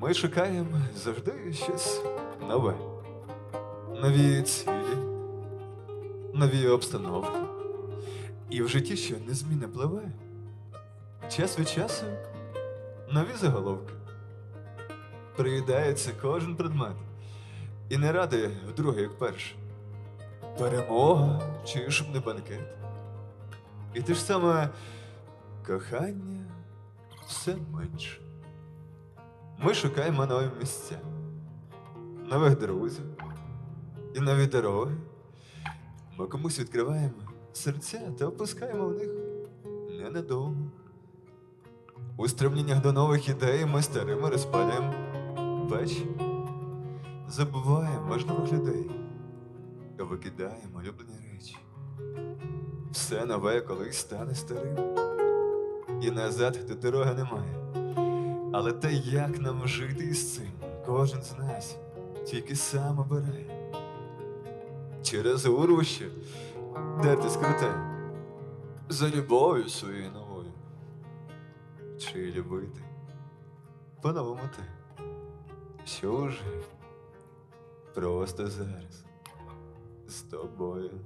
Ми шукаємо завжди щось нове. Нові цілі, нові обстановки. І в житті що незмінне пливе. Час від часу нові заголовки. Приїдається кожен предмет. І не радує вдруге, як перше. Перемога чи шумний банкет. І те ж саме кохання все менше. Ми шукаємо нові місця, нових друзів і нові дороги. Ми комусь відкриваємо серця та опускаємо в них ненадовго. У стремліннях до нових ідей ми старими розпалюємо печі. Забуваємо важливих людей, та викидаємо улюблені речі. Все нове колись стане старим, і назад до дороги немає. Але те, як нам жити із цим, кожен з нас тільки сам обирає. Через урвище дерти скруте, за любов'ю своєю новою. Чи любити по-новому те, що вже просто зараз з тобою.